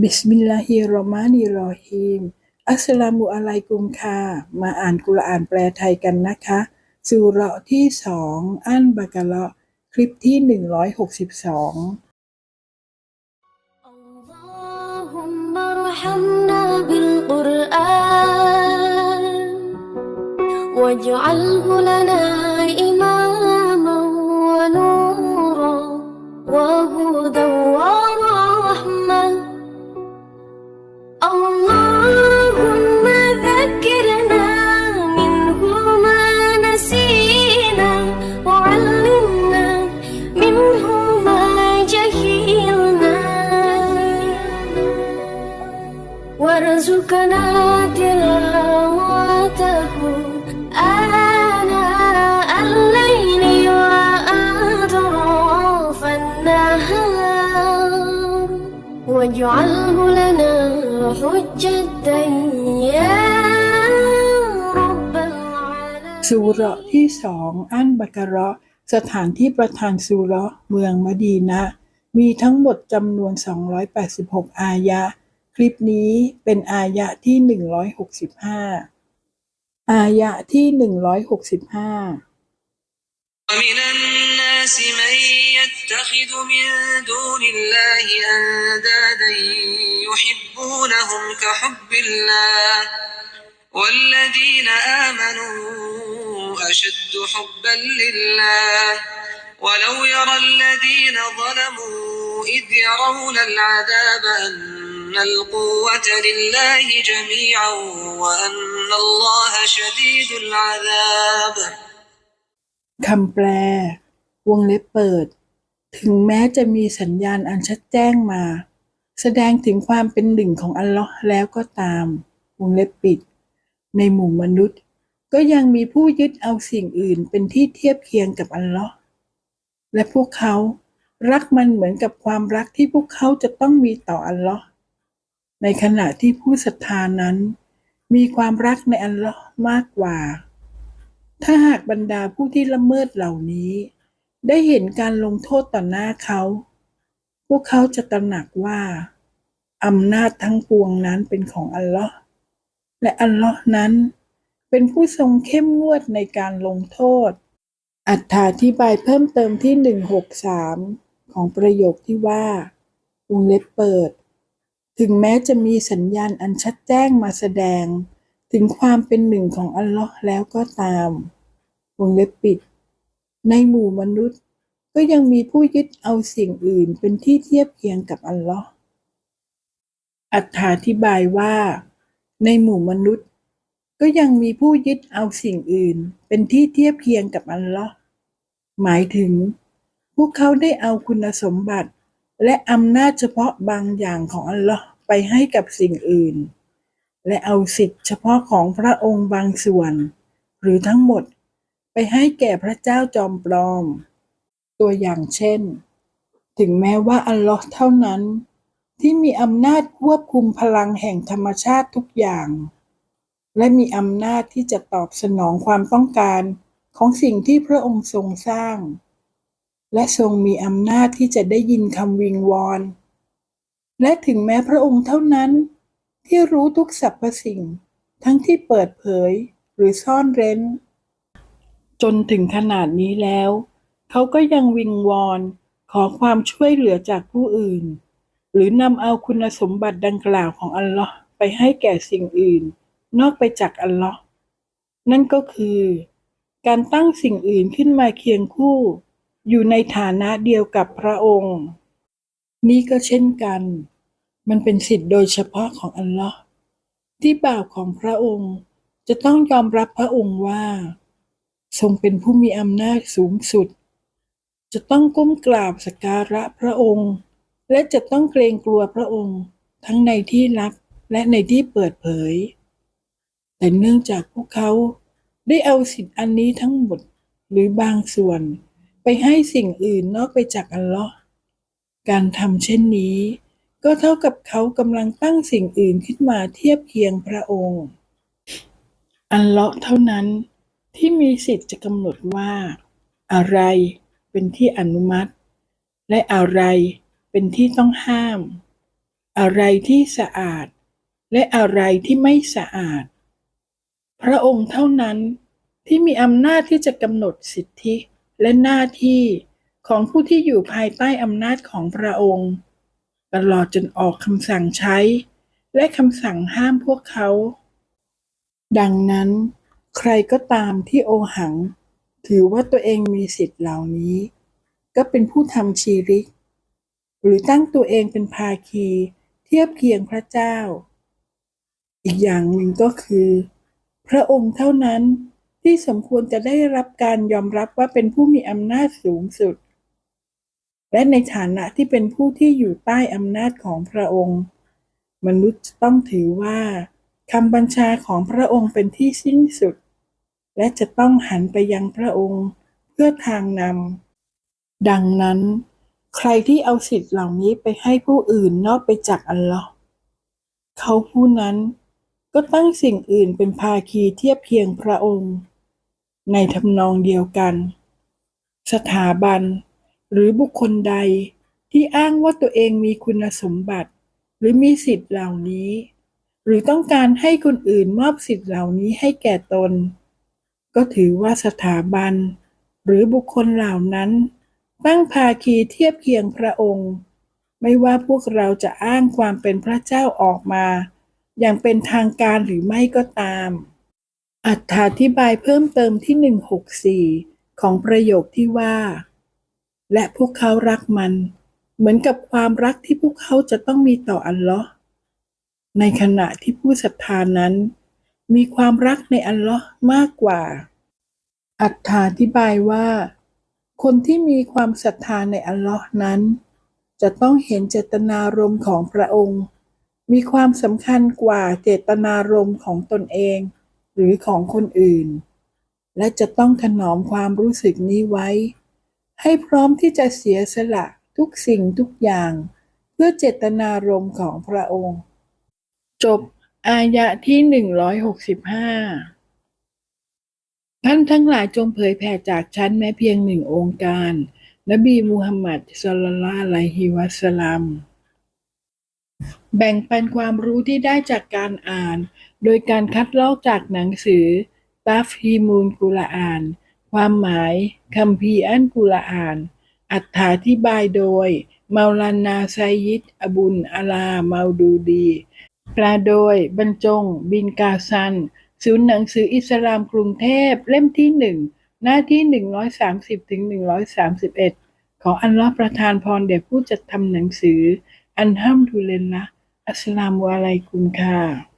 บิสมิลลาฮิรเราะห์มานิรเราะฮีม อัสสลามุอะลัยกุมค่ะ มาอ่านกุรอานแปลไทยกันนะคะสุเราะห์ที่สองอันบากะเราะห์คลิปที่หนึ่งร้อยหกสิบสอง اللهم ارحمنا بالقرآن واجعله لنا وارزقنا تلاوته آناء الليل وأطراف النهار واجعله لنا حجة يا رب العالمين สุเราะห์ที่สองอันบากะเราะห์สถานที่ประทานสุเราะห์เมืองมะดีนะห์มีทั้งหมดจำนวน 286 อายะห์ คลิปนี้เป็นอายะห์ที่ 165 อายะห์ที่ 165 ومن الناس من يتخذ من دون الله أندادا يحبونهم كحب الله والذين آمنوا أشد حبا لله ولو يرى الذين ظلموا إذ يرون العذاب أن القوة لله جميعا وأن الله شديد العذاب คำแปล วงเล็บเปิด ถึงแม้จะมีสัญญาณอันชัดแจ้งมา แสดงถึงความเป็นหนึ่งของอัลลอฮ์แล้วก็ตาม วงเล็บปิด ในหมู่มนุษย์ ก็ยังมีผู้ยึดเอาสิ่งอื่นเป็นที่เทียบเคียงกับอัลลอฮ์และพวกเขารักมันเหมือนกับความรักที่พวกเขาจะต้องมีต่ออัลลอฮ์ ในขณะที่ผู้ศรัทธานั้น มีความรักในอัลลอฮ์มากกว่า ถ้าหากบรรดาผู้ที่ละเมิดเหล่านี้ ได้เห็นการลงโทษต่อหน้าเขา พวกเขาจะตระหนักว่าอำนาจทั้งปวงนั้นเป็นของอัลลอฮ์และอัลลอฮ์นั้น เป็นผู้ทรงเข้มงวดในการลงโทษ อัถาธิบายเพิ่มเติมที่ 163 ของประโยคที่ว่า วงเล็บเปิด ถึงแม้จะมีสัญญาณอันชัดแจ้งมาแสดง ถึงความเป็นหนึ่งของอัลลอฮ์แล้วก็ตาม วงเล็บปิด ในหมู่มนุษย์ ก็ยังมีผู้ยึดเอาสิ่งอื่นเป็นที่เทียบเคียงกับอัลลอฮ์อัถาธิบายว่า ในหมู่มนุษย์ ก็ยังมีผู้ยึดเอาสิ่งอื่น เป็นที่เทียบเคียงกับอัลลอฮ์หมายถึง พวกเขาได้เอาคุณสมบัติ และอำนาจเฉพาะบางอย่างของอัลลอฮ์ไปให้กับสิ่งอื่น และเอาสิทธิเฉพาะของพระองค์บางส่วน หรือทั้งหมดไปให้แก่พระเจ้าจอมปลอม ตัวอย่างเช่น ถึงแม้ว่าอัลลอฮ์เท่านั้น ที่มีอำนาจควบคุมพลังแห่งธรรมชาติทุกอย่าง และมีอำนาจที่จะตอบสนองความต้องการของสิ่งที่พระองค์ทรงสร้าง และทรงมีอำนาจที่จะได้ยินคำวิงวอน และถึงแม้พระองค์เท่านั้น ที่รู้ทุกสรรพสิ่ง ทั้งที่เปิดเผยหรือซ่อนเร้น จนถึงขนาดนี้แล้ว เขาก็ยังวิงวอนขอความช่วยเหลือจากผู้อื่น หรือนำเอาคุณสมบัติดังกล่าวของอัลลอฮ์ไปให้แก่สิ่งอื่น นอกไปจากอัลลอฮ์นั่นก็คือ การตั้งสิ่งอื่นขึ้นมาเคียงคู่ อยู่ในฐานะเดียวกับพระองค์ นี่ก็เช่นกัน มันเป็นสิทธิ์โดยเฉพาะของอัลลอฮ์ที่บ่าวของพระองค์จะต้องยอมรับพระองค์ว่า ทรงเป็นผู้มีอำนาจสูงสุด จะต้องก้มกราบสักการะพระองค์ และจะต้องเกรงกลัวพระองค์ ทั้งในที่ลับและในที่เปิดเผย แต่เนื่องจากพวกเขาได้เอาสิทธิ์อันนี้ทั้งหมดหรือบางส่วน ไปให้สิ่งอื่นนอกไปจากอัลลอฮ์การทำเช่นนี้ ก็เท่ากับเขากำลังตั้งสิ่งอื่นขึ้นมาเทียบเคียงพระองค์ อัลเลาะห์เท่านั้นที่มีสิทธิ์จะกำหนดว่า อะไรเป็นที่อนุมัติ และอะไรเป็นที่ต้องห้าม อะไรที่สะอาด และอะไรที่ไม่สะอาด พระองค์เท่านั้นที่มีอำนาจที่จะกำหนดสิทธิ และหน้าที่ของผู้ที่อยู่ภายใต้อำนาจของพระองค์ ตลอดจนออกคำสั่งใช้ และคำสั่งห้ามพวกเขา ดังนั้น ใครก็ตามที่โอหัง ถือว่าตัวเองมีสิทธิ์เหล่านี้ ก็เป็นผู้ทำชีริก หรือตั้งตัวเองเป็นภาคีเทียบเคียงพระเจ้า อีกอย่างหนึ่งก็คือ พระองค์เท่านั้น ที่สมควรจะได้รับการยอมรับว่าเป็นผู้มีอำนาจสูงสุด และในฐานะที่เป็นผู้ที่อยู่ใต้อำนาจของพระองค์ มนุษย์ต้องถือว่าคำบัญชาของพระองค์เป็นที่สิ้นสุด และจะต้องหันไปยังพระองค์เพื่อทางนำดังนั้น ใครที่เอาสิทธิ์เหล่านี้ไปให้ผู้อื่นนอกไปจากอัลลอฮ์เขาผู้นั้นก็ตั้งสิ่งอื่นเป็นภาคีเทียบเคียงพระองค์ ในทำนองเดียวกัน สถาบัน หรือบุคคลใดที่อ้างว่าตัวเองมีคุณสมบัติ หรือมีสิทธิ์เหล่านี้ หรือต้องการให้คนอื่นมอบสิทธิ์เหล่านี้ให้แก่ตน ก็ถือว่าสถาบัน หรือบุคคลเหล่านั้น ตั้งภาคีเทียบเคียงพระองค์ ไม่ว่าพวกเราจะอ้างความเป็นพระเจ้าออกมา อย่างเป็นทางการหรือไม่ก็ตาม อธิบายเพิ่มเติมที่ 164 ของประโยคที่ว่า และพวกเขารักมัน เหมือนกับความรักที่พวกเขาจะต้องมีต่ออัลลอฮ์ในขณะที่ผู้ศรัทธานั้น มีความรักในอัลลอฮ์มากกว่าอธิบายว่า คนที่มีความศรัทธาในอัลลอฮ์นั้น จะต้องเห็นเจตนารมณ์ของพระองค์ มีความสำคัญกว่าเจตนารมณ์ของตนเอง หรือของคนอื่น และจะต้องถนอมความรู้สึกนี้ไว้ ให้พร้อมที่จะเสียสละทุกสิ่งทุกอย่าง เพื่อเจตนารมณ์ของพระองค์ จบอายะที่ 165 ท่านทั้งหลายจงเผยแผ่จากฉันแม้เพียงหนึ่งองค์การ นบีมูฮัมมัดศ็อลลัลลอฮุอะลัยฮิวะสลลัม แบ่งปันความรู้ที่ได้จากการอ่าน โดยการคัดลอกจากหนังสือตาฟฮีมูลกุรอาน ความหมายคัมภีอันกุรอาน อัถาธิบายโดยเมาลานาไซยิดอบุลอาลาเมาดูดี แปลโดยบรรจง บินกาซัน ศูนย์หนังสืออิสลามกรุงเทพเล่มที่หนึ่งหน้าที่ 130ถึง131 ขออัลลอประทานพรแด่ผู้จัดทำหนังสือ อันห้ามดุลิลละอัสสลามุอะลัยกุมค่ะ